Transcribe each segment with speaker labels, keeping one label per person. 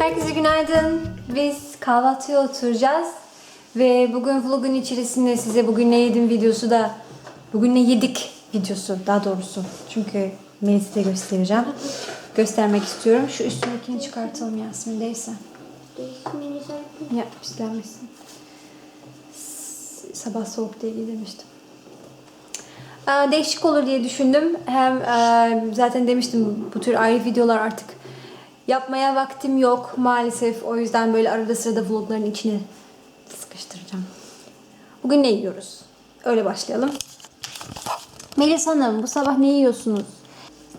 Speaker 1: Herkese günaydın. Biz kahvaltıya oturacağız. Ve bugün vlogun içerisinde size bugün ne yedim videosu da bugün ne yedik videosu daha doğrusu. Çünkü Melis'i de göstereceğim. Göstermek istiyorum. Şu üstündekini çıkartalım Yasmin değilse. Ya pislenmesin. Sabah soğuk diye giydirmiştim. Değişik olur diye düşündüm. Hem zaten demiştim bu tür ayrı videolar artık yapmaya vaktim yok maalesef. O yüzden böyle arada sırada vlogların içine sıkıştıracağım. Bugün ne yiyoruz? Öyle başlayalım. Melis Hanım bu sabah ne yiyorsunuz?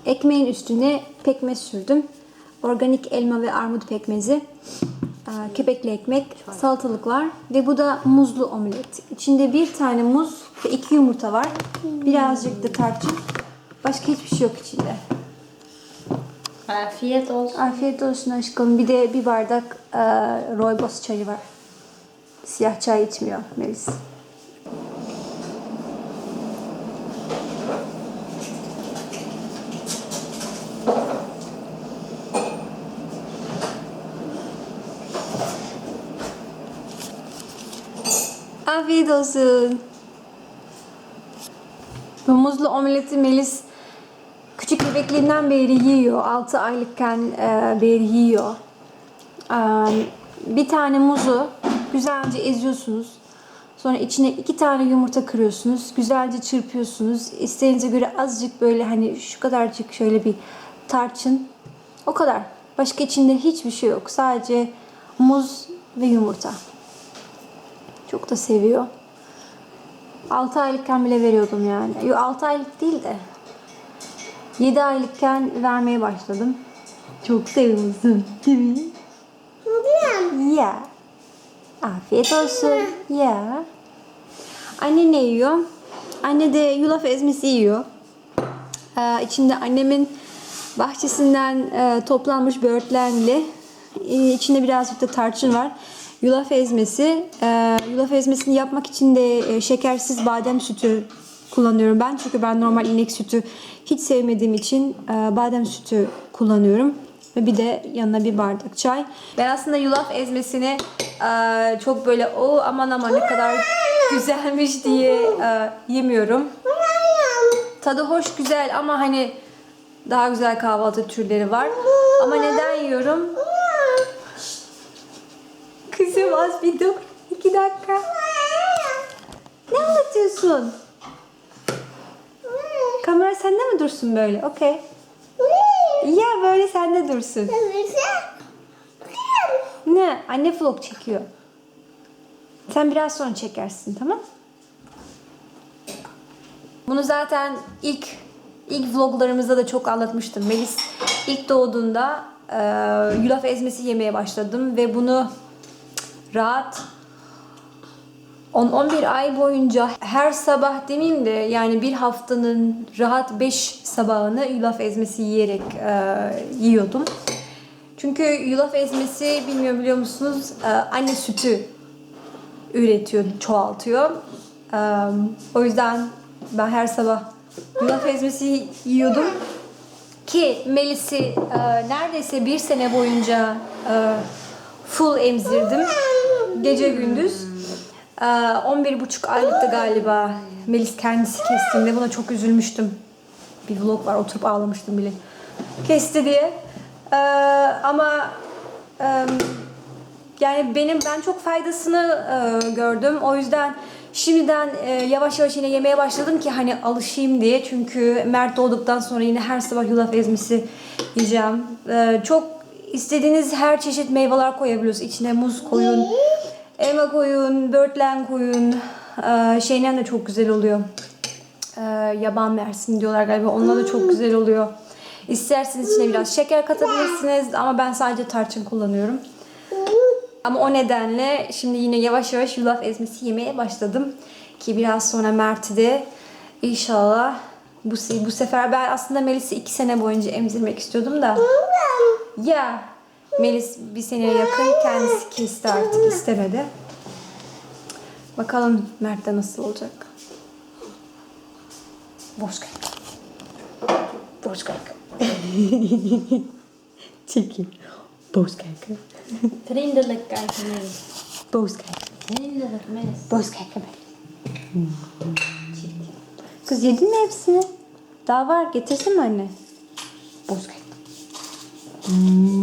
Speaker 1: Ekmeğin üstüne pekmez sürdüm. Organik elma ve armut pekmezi. Aa, Kepekli ekmek, salatalık var ve bu da muzlu omlet. İçinde bir tane muz ve iki yumurta var. Birazcık da tarçın. Başka hiçbir şey yok içinde.
Speaker 2: Afiyet olsun.
Speaker 1: Afiyet olsun aşkım. Bir de bir bardak e, rooibos çayı var. Siyah çay içmiyor Melis. Afiyet olsun. Bu muzlu omeleti Melis küçük bebekliğinden beri yiyor. 6 aylıkken e, beri yiyor. E, bir tane muzu güzelce eziyorsunuz. Sonra içine iki tane yumurta kırıyorsunuz. Güzelce çırpıyorsunuz. İsteğinize göre azıcık böyle hani şu kadarcık şöyle bir tarçın. O kadar. Başka içinde hiçbir şey yok. Sadece muz ve yumurta. Çok da seviyor. 6 aylıkken bile veriyordum yani. Yok 6 aylık değil de 7 aylıkken vermeye başladım. Çok seviyorsun değil mi? Ya. Afiyet olsun. Ya. Anne ne yiyor? Anne de yulaf ezmesi yiyor. Ee, içinde annemin bahçesinden e, toplanmış böğürtlenli. Ee, içinde birazcık da tarçın var. Yulaf ezmesi. Ee, yulaf ezmesini yapmak için de e, şekersiz badem sütü kullanıyorum ben. Çünkü ben normal inek sütü hiç sevmediğim için e, badem sütü kullanıyorum. Ve bir de yanına bir bardak çay. Ben aslında yulaf ezmesini e, çok böyle o aman aman ne kadar güzelmiş diye e, yemiyorum. Tadı hoş güzel ama hani daha güzel kahvaltı türleri var. Ama neden yiyorum? Kızım az bir dur. İki dakika. Ne anlatıyorsun? Kamera sende mi dursun böyle? Okey. Ya böyle sende dursun. Ne? Anne vlog çekiyor. Sen biraz sonra çekersin tamam? Bunu zaten ilk ilk vloglarımızda da çok anlatmıştım. Melis ilk doğduğunda e, yulaf ezmesi yemeye başladım ve bunu rahat 10-11 ay boyunca her sabah demeyeyim de yani bir haftanın rahat 5 sabahını yulaf ezmesi yiyerek e, yiyordum. Çünkü yulaf ezmesi bilmiyorum biliyor musunuz e, anne sütü üretiyor, çoğaltıyor. E, o yüzden ben her sabah yulaf ezmesi yiyordum. Ki Melis'i e, neredeyse bir sene boyunca e, full emzirdim. Gece gündüz. E, 11,5 aylıkta galiba Melis kendisi kestiğinde buna çok üzülmüştüm. Bir vlog var oturup ağlamıştım bile. Kesti diye. Ama yani benim ben çok faydasını e, gördüm. O yüzden şimdiden e, yavaş yavaş yine yemeye başladım ki hani alışayım diye. Çünkü Mert doğduktan sonra yine her sabah yulaf ezmesi yiyeceğim. E, çok istediğiniz her çeşit meyveler koyabiliyorsunuz. İçine muz koyun, elma koyun, börtlen koyun. E, şeyden de çok güzel oluyor. E, yaban mersin diyorlar galiba. Onunla da çok güzel oluyor. İsterseniz içine biraz şeker katabilirsiniz ama ben sadece tarçın kullanıyorum. Ama o nedenle şimdi yine yavaş yavaş yulaf ezmesi yemeye başladım. Ki biraz sonra Mert'i de inşallah bu, bu sefer ben aslında Melis'i iki sene boyunca emzirmek istiyordum da. Ya Melis bir seneye yakın kendisi kesti artık istemedi. Bakalım Mert'te nasıl olacak. Boş kalk. Boş kalk. Çekil. Boos kijken.
Speaker 2: Vriendelijk kijken, Melis.
Speaker 1: Boos kijken.
Speaker 2: Vriendelijk, Melis.
Speaker 1: Boos kijken. Kız yedin mi hepsini? Daha var. Getirsin mi anne? Boz kek. Hmm.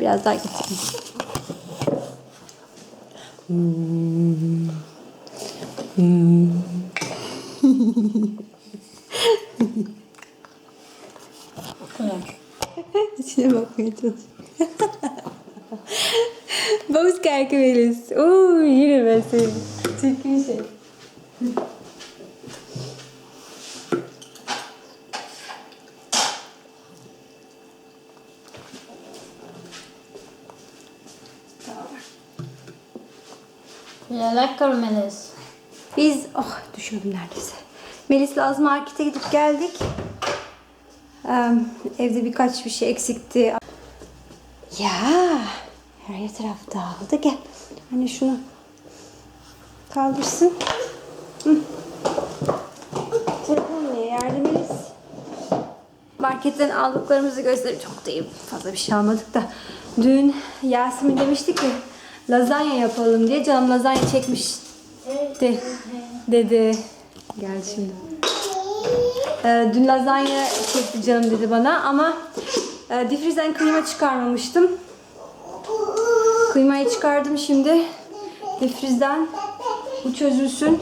Speaker 1: Biraz daha getireyim. Hmm. Hmm. İçine bakmaya çalışıyorum. Boz kijken Melis. Oeh, yine ben seni. Çirkin şey.
Speaker 2: Ja, lekker, Melis.
Speaker 1: Biz oh düşüyordum neredeyse. Melis'le az markete gidip geldik. Ee, evde birkaç bir şey eksikti. Ya her taraf dağıldı. Gel. Hani şunu kaldırsın. Hı. Telefon niye yerde Melis? Marketten aldıklarımızı göstereyim. Çok iyi fazla bir şey almadık da. Dün Yasemin demişti ki lazanya yapalım diye. Canım lazanya çekmişti. Dedi. Geldi şimdi. Ee, dün lazanya çekti canım dedi bana ama e, difrizden kıyma çıkarmamıştım. Kıymayı çıkardım şimdi. Difrizden bu çözülsün.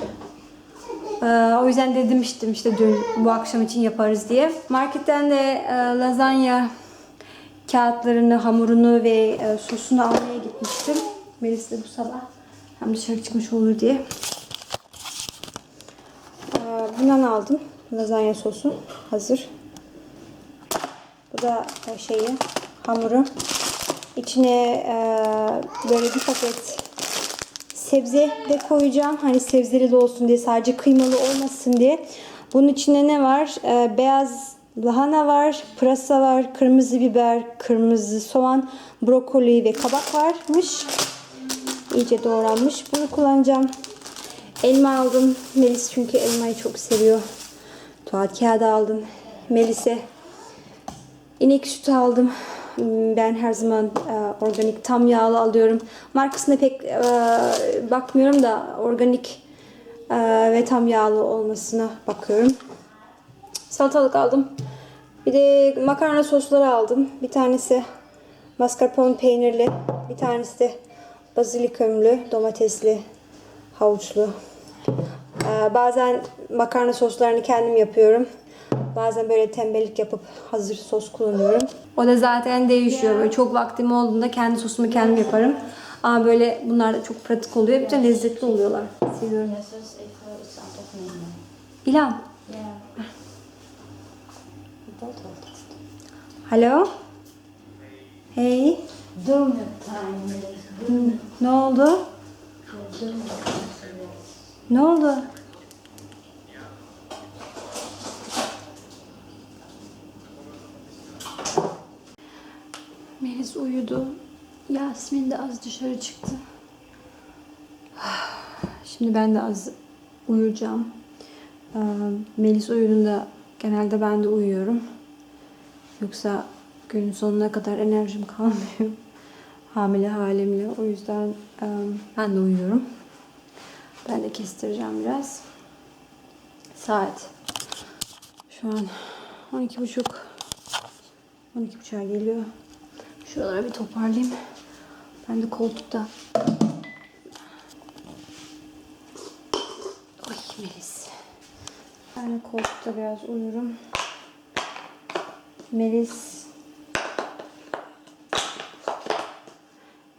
Speaker 1: Ee, o yüzden de demiştim işte dün bu akşam için yaparız diye. Marketten de e, lazanya kağıtlarını, hamurunu ve e, sosunu almaya gitmiştim. Melis de bu sabah hem dışarı çıkmış olur diye. Ee, bundan aldım. Lazanya sosu hazır. Bu da e, şeyi, hamuru. İçine e, böyle bir paket sebze de koyacağım. Hani sebzeli de olsun diye sadece kıymalı olmasın diye. Bunun içinde ne var? Ee, beyaz lahana var, pırasa var, kırmızı biber, kırmızı soğan, brokoli ve kabak varmış. İyice doğranmış. Bunu kullanacağım. Elma aldım. Melis çünkü elmayı çok seviyor. Tuvalet kağıdı aldım. Melis'e İnek sütü aldım. Ben her zaman e, organik tam yağlı alıyorum. Markasına pek e, bakmıyorum da organik e, ve tam yağlı olmasına bakıyorum. Salatalık aldım. Bir de makarna sosları aldım. Bir tanesi mascarpone peynirli. Bir tanesi de bazilikumlu, domatesli, havuçlu. Ee, bazen makarna soslarını kendim yapıyorum. Bazen böyle tembellik yapıp hazır sos kullanıyorum. O da zaten değişiyor. Böyle çok vaktim olduğunda kendi sosumu kendim yaparım. Ama böyle bunlar da çok pratik oluyor. Bir de lezzetli oluyorlar. Seviyorum.
Speaker 2: Altijd.
Speaker 1: Alo. Hey. Ne oldu? Ne oldu? Melis uyudu. Yasmin de az dışarı çıktı. Şimdi ben de az uyuyacağım. Ee, Melis uyuduğunda genelde ben de uyuyorum. Yoksa günün sonuna kadar enerjim kalmıyor. Hamile halimle. O yüzden e, ben de uyuyorum. Ben de kestireceğim biraz. Saat. Şu an 12.30 12.30'a geliyor. Şuraları bir toparlayayım. Ben de koltukta. Ay Melis. Ben de koltukta biraz uyurum. Melis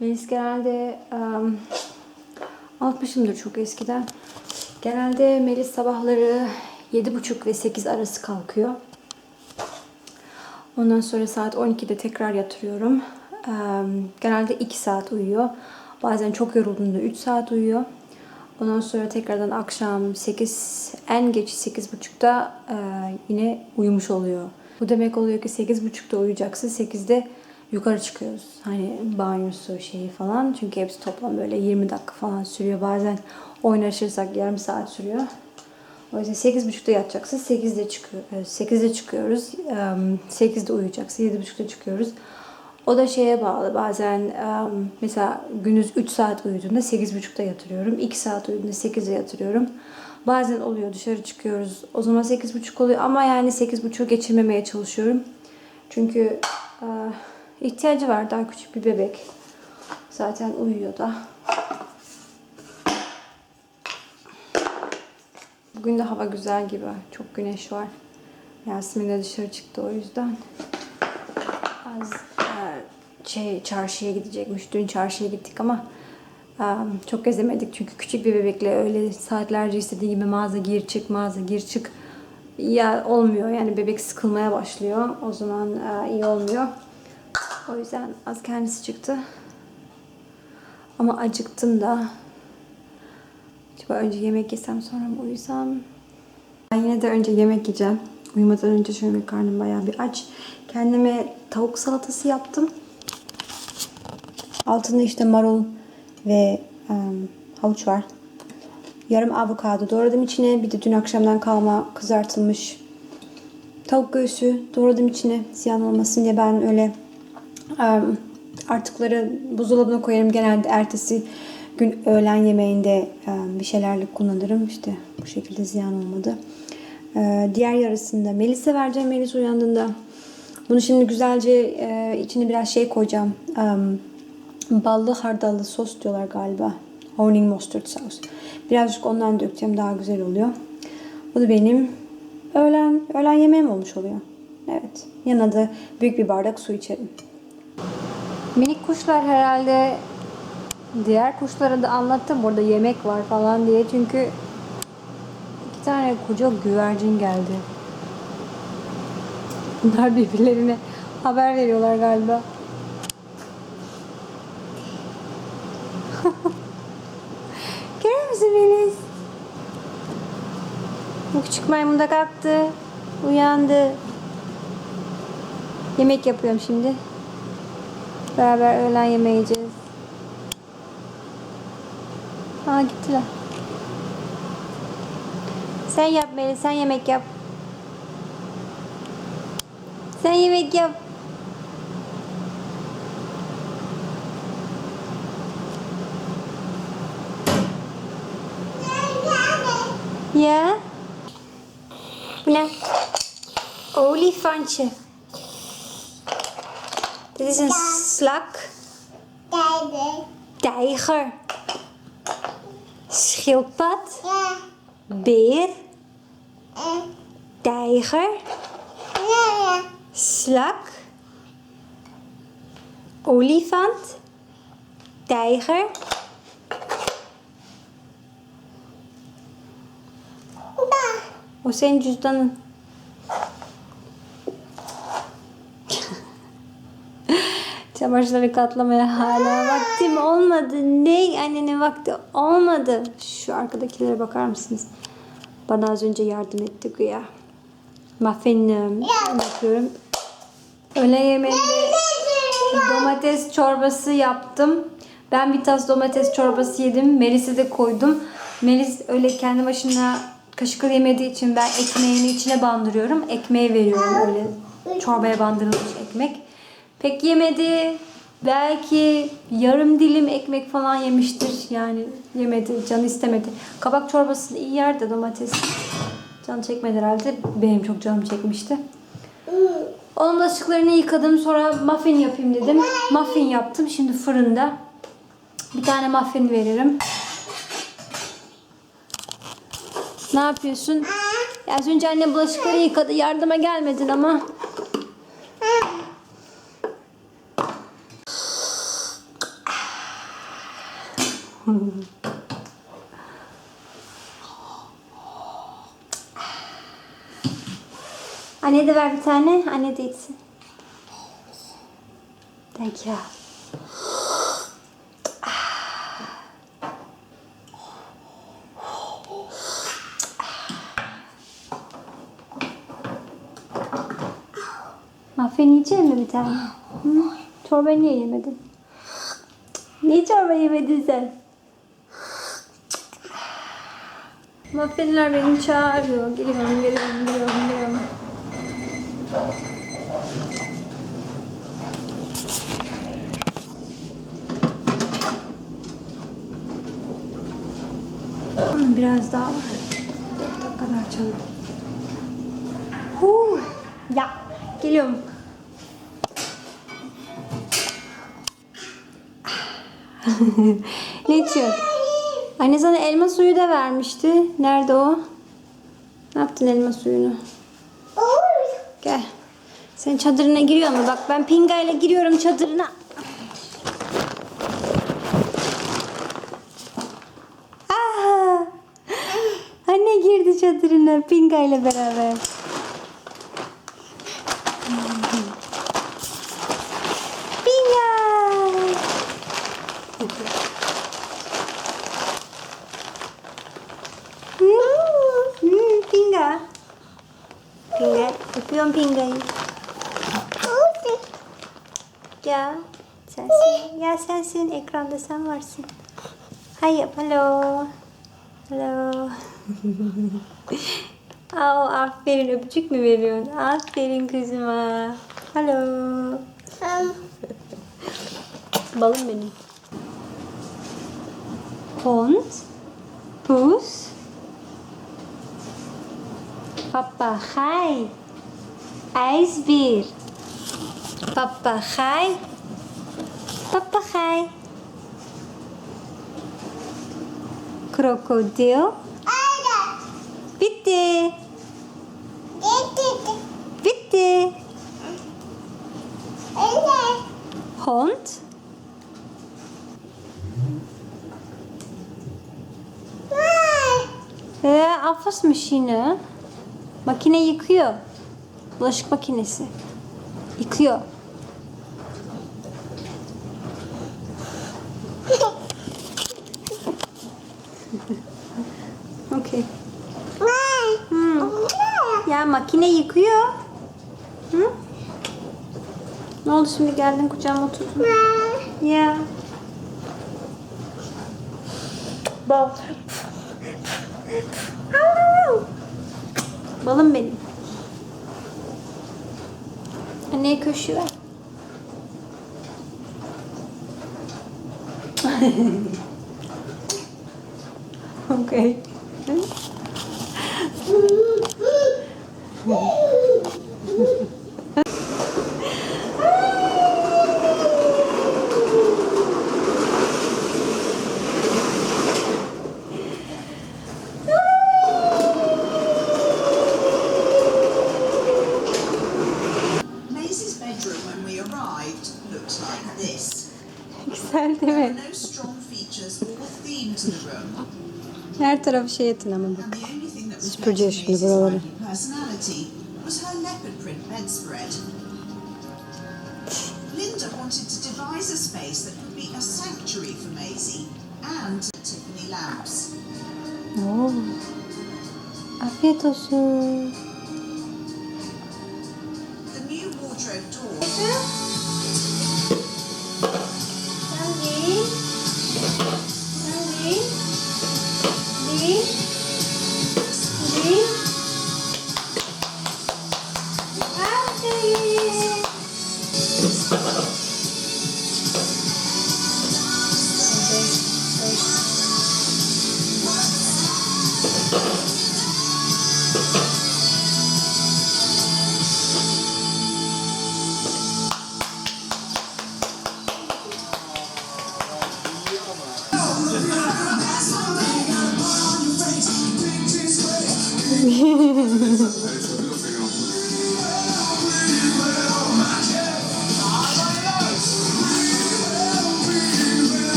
Speaker 1: Melis genelde um, Anlatmışımdır çok eskiden. Genelde Melis sabahları 7.30 ve 8 arası kalkıyor. Ondan sonra saat 12'de tekrar yatırıyorum. Genelde 2 saat uyuyor. Bazen çok yorulduğunda 3 saat uyuyor. Ondan sonra tekrardan akşam 8, en geç 8.30'da e, yine uyumuş oluyor. Bu demek oluyor ki 8.30'da uyuyacaksın. 8'de yukarı çıkıyoruz. Hani banyosu şeyi falan. Çünkü hepsi toplam böyle 20 dakika falan sürüyor. Bazen oynaşırsak yarım saat sürüyor. O yüzden 8.30'da yatacaksın. 8'de çıkıyor, 8'de çıkıyoruz. 8'de uyuyacaksın. 7.30'da çıkıyoruz. O da şeye bağlı. Bazen mesela gündüz 3 saat uyuduğunda 8.30'da yatırıyorum. 2 saat uyuduğunda 8'e yatırıyorum. Bazen oluyor dışarı çıkıyoruz. O zaman 8.30 oluyor ama yani 8.30'u geçirmemeye çalışıyorum. Çünkü e, ihtiyacı var. Daha küçük bir bebek. Zaten uyuyor da. Bugün de hava güzel gibi. Çok güneş var. Yasemin de dışarı çıktı o yüzden. Az e, şey çarşıya gidecekmiş. Dün çarşıya gittik ama e, çok gezemedik çünkü küçük bir bebekle öyle saatlerce istediği gibi mağaza gir çık mağaza gir çık ya olmuyor yani bebek sıkılmaya başlıyor. O zaman e, iyi olmuyor. O yüzden az kendisi çıktı. Ama acıktım da. Acaba önce yemek yesem sonra mı uyusam? Ben yine de önce yemek yiyeceğim. Uyumadan önce şöyle bir karnım bayağı bir aç. Kendime tavuk salatası yaptım. Altında işte marul ve em, havuç var. Yarım avokado doğradım içine. Bir de dün akşamdan kalma kızartılmış tavuk göğsü doğradım içine. Ziyan olmasın diye ben öyle artıkları buzdolabına koyarım. Genelde ertesi gün öğlen yemeğinde em, bir şeylerle kullanırım. İşte bu şekilde ziyan olmadı. Diğer yarısında Melis'e vereceğim. Melis uyandığında bunu şimdi güzelce e, içine biraz şey koyacağım. Ballı hardallı sos diyorlar galiba. Horning mustard sauce. Birazcık ondan dökeceğim daha güzel oluyor. Bu da benim öğlen öğlen yemeğim olmuş oluyor. Evet. Yanına büyük bir bardak su içerim. Minik kuşlar herhalde diğer kuşlara da anlattım burada yemek var falan diye çünkü iki tane koca güvercin geldi. Bunlar birbirlerine haber veriyorlar galiba. Görüyor musun Melis? Bu küçük maymun da kalktı. Uyandı. Yemek yapıyorum şimdi. Beraber öğlen yemeği yiyeceğiz. Aa gittiler. Sen yap Melis, sen yemek yap. Sen yemek yap. Ja? Bu ne? Olifantje. Dit is een slak. Tijger. Schildpad.
Speaker 3: Ja.
Speaker 1: Beer.
Speaker 3: Eh.
Speaker 1: Tijger.
Speaker 3: Ja, ja.
Speaker 1: Slak. Olifant. Tijger. O senin cüzdanın. Çamaşırları katlamaya hala vaktim olmadı. Ne? Annenin vakti olmadı. Şu arkadakilere bakar mısınız? Bana az önce yardım etti güya. Muffin e, yapıyorum. Öğle yemeğinde domates çorbası yaptım. Ben bir tas domates çorbası yedim. Melis'e de koydum. Melis öyle kendi başına kaşıklı yemediği için ben ekmeğini içine bandırıyorum. Ekmeği veriyorum öyle çorbaya bandırılmış ekmek. Pek yemedi. Belki yarım dilim ekmek falan yemiştir. Yani yemedi. Canı istemedi. Kabak çorbasını iyi yer de domates. Canı çekmedi herhalde. Benim çok canım çekmişti. Onun bulaşıklarını yıkadım. Sonra muffin yapayım dedim. Muffin yaptım. Şimdi fırında. Bir tane muffin veririm. Ne yapıyorsun? Ya az önce anne bulaşıkları yıkadı. Yardıma gelmedin ama. Anne de ver bir tane. Anne de içsin. Thank you. Muffin yiyecek mi bir tane? Hı? Çorba niye yemedin? Niye çorba yemedin sen? Muhabbetler beni çağırıyor. Geliyorum, geliyorum, geliyorum, geliyorum. Biraz daha var. Ne kadar çalıyor. Huu. Ya geliyorum. ne içiyorsun? Anne sana elma suyu da vermişti. Nerede o? Ne yaptın elma suyunu? Gel. Sen çadırına giriyor mu? Bak ben Pinga ile giriyorum çadırına. Aa! Anne girdi çadırına Pinga ile beraber. Pinga! Hmm, hmm, Pinga. Pinga. Öpüyorum Pinga'yı. Ya sensin. Ya sensin. Ekranda sen varsın. Hayır. Hello. Hello. Aa, aferin. Öpücük mü veriyorsun? Aferin kızıma. Hello. Balım benim. Hund. Pus. Papagei. ijsbeer. Papegaai. Papegaai. Krokodil. Witte. Witte. Hond. Ja, afwasmachine. je yıkıyor. Bulaşık makinesi. Yıkıyor. Okey. Hmm. Ya makine yıkıyor. Hı? Ne oldu şimdi geldin kucağıma oturdun? Ya. Bal. Balım benim. Ver. okay. tarafı şey
Speaker 4: was
Speaker 1: bak.
Speaker 4: Süpürce
Speaker 1: şimdi
Speaker 4: bedspread. Linda wanted to devise a space that could be a sanctuary for Maisie and Tiffany Lamps.
Speaker 1: Afiyet olsun.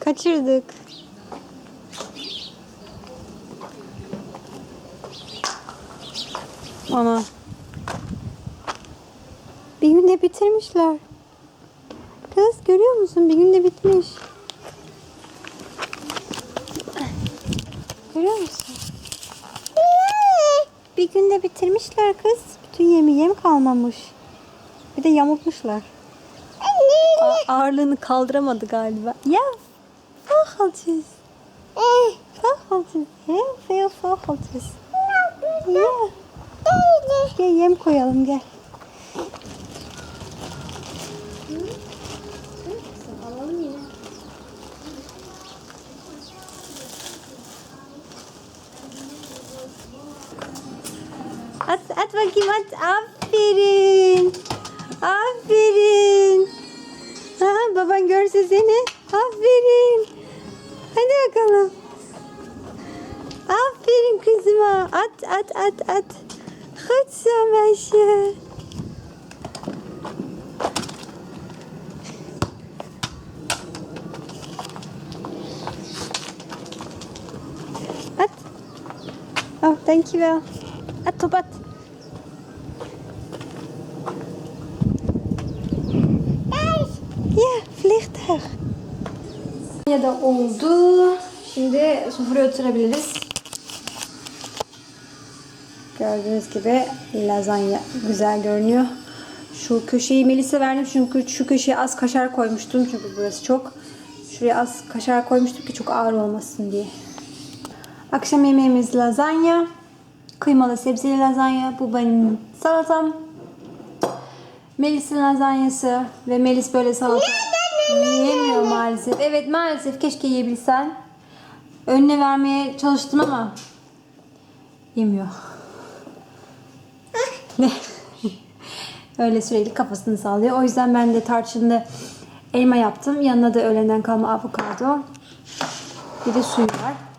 Speaker 1: Kaçırdık. Ana. Bir günde bitirmişler. Kız görüyor musun? Bir günde bitmiş. Görüyor musun? Bir günde bitirmişler kız. Bütün yemi yem kalmamış. Bir de yamultmuşlar. A- ağırlığını kaldıramadı galiba. Ya Facheltjes. Facheltjes. Heel veel facheltjes. Ja. Gel yem koyalım gel. At. Aferin. Aferin. Ha, baban görse seni. Aferin. Hadi bakalım. Aferin kızıma. At at at at. Goed zo. At. Oh, dankjewel. At top at. Ya da oldu. Şimdi sofraya oturabiliriz. Gördüğünüz gibi lazanya güzel görünüyor. Şu köşeyi Melis'e verdim çünkü şu köşeye az kaşar koymuştum çünkü burası çok. Şuraya az kaşar koymuştum ki çok ağır olmasın diye. Akşam yemeğimiz lazanya. Kıymalı sebzeli lazanya. Bu benim salatam. Melis'in lazanyası ve Melis böyle salata yiyemiyor maalesef. Evet maalesef keşke yiyebilsen. Önüne vermeye çalıştım ama yemiyor. Ne? Öyle sürekli kafasını sallıyor. O yüzden ben de tarçınlı elma yaptım. Yanına da öğlenden kalma avokado. Bir de suyu var.